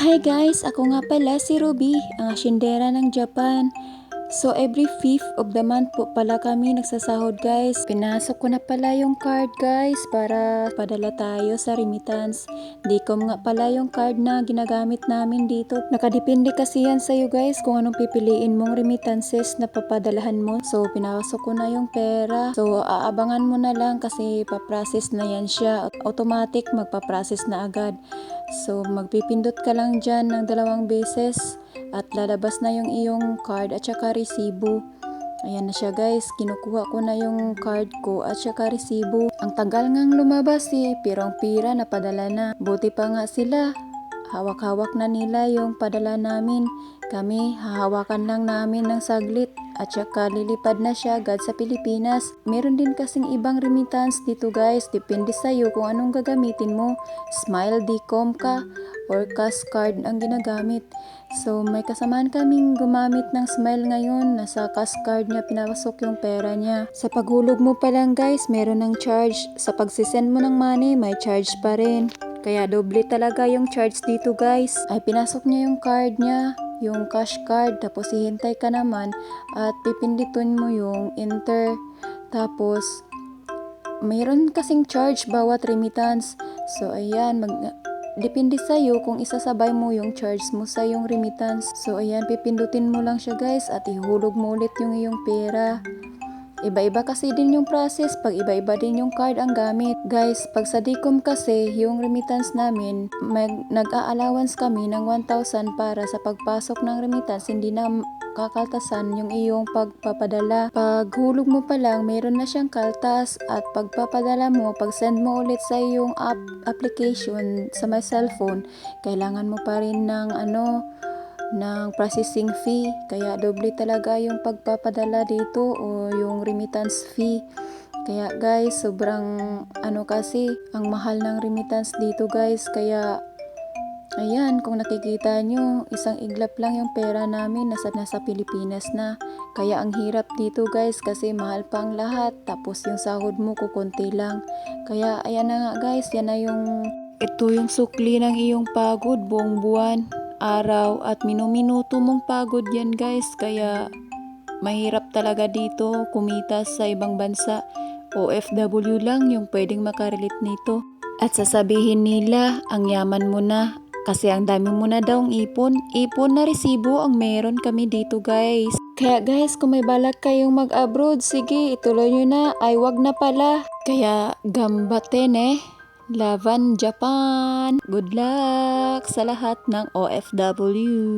Hi guys! Ako nga pala si Ruby, ang asyendera ng Japan. So every 5th of the month po pala kami nagsasahod guys. Pinasok ko na pala yung card guys para padala tayo sa remittance. Dicom nga pala yung card na ginagamit namin dito. Nakadepende kasi yan sa'yo guys kung anong pipiliin mong remittances na papadalahan mo. So pinasok ko na yung pera. So aabangan mo na lang kasi paprocess na yan siya. Automatic magpaprocess na agad. So magpipindot ka lang dyan ng dalawang beses at lalabas na yung iyong card at saka resibo. Ayan na siya guys, kinukuha ko na yung card ko at saka resibo. Ang tagal ngang lumabas eh, pero ang pira na padala na. Buti pa nga sila, hawak-hawak na nila yung padala namin. Kami, hahawakan lang namin ng saglit at saka lilipad na siya agad sa Pilipinas. Meron din kasing ibang remittance dito guys, depende sa'yo kung anong gagamitin mo. Smile Dcom ka or cash card ang ginagamit. So may kasamaan kaming gumamit ng Smile ngayon, nasa cash card niya pinapasok yung pera niya. Sa paghulog mo pa lang guys, meron ng charge. Sa pagsisend mo ng money, may charge pa rin. Kaya doble talaga yung charge dito guys. Ay pinasok niya yung card niya, yung cash card, tapos hihintay ka naman at pipindutin mo yung enter. Tapos mayroon kasing charge bawat remittance. So ayan, mag Depende sa'yo kung isasabay mo yung charge mo sa yung remittance. So ayan, pipindutin mo lang siya guys at ihulog mo ulit yung iyong pera. Iba-iba kasi din yung process pag iba-iba din yung card ang gamit. Guys, pag sa Dicom kasi, yung remittance namin, nag-a-allowance kami ng 1,000 para sa pagpasok ng remittance, hindi na kakaltasan yung iyong pagpapadala. Pag hulog mo pa lang, mayroon na siyang kaltas at pagpapadala mo, pag send mo ulit sa iyong app application sa my cellphone, kailangan mo pa rin ng ano, ng processing fee. Kaya doble talaga yung pagpapadala dito o yung remittance fee. Kaya guys, sobrang ano kasi, ang mahal ng remittance dito guys. Kaya ayan, kung nakikita nyo, isang iglap lang yung pera namin nasa, nasa Pilipinas na. Kaya ang hirap dito guys kasi mahal pa ang lahat. Tapos yung sahod mo kukunti lang. Kaya ayan na nga guys, yan na yung ito yung sukli ng iyong pagod buong buwan araw at minuminuto mong pagod yan guys. Kaya mahirap talaga dito kumita sa ibang bansa. OFW lang yung pwedeng makarelate nito. At sasabihin nila ang yaman mo na kasi ang dami mo na daw ipon. Ipon na resibo ang meron kami dito guys. Kaya guys kung may balak kayong mag abroad sige ituloy nyo na. Ay wag na pala. Kaya gambaten eh Laban Japan! Good luck sa lahat ng OFW!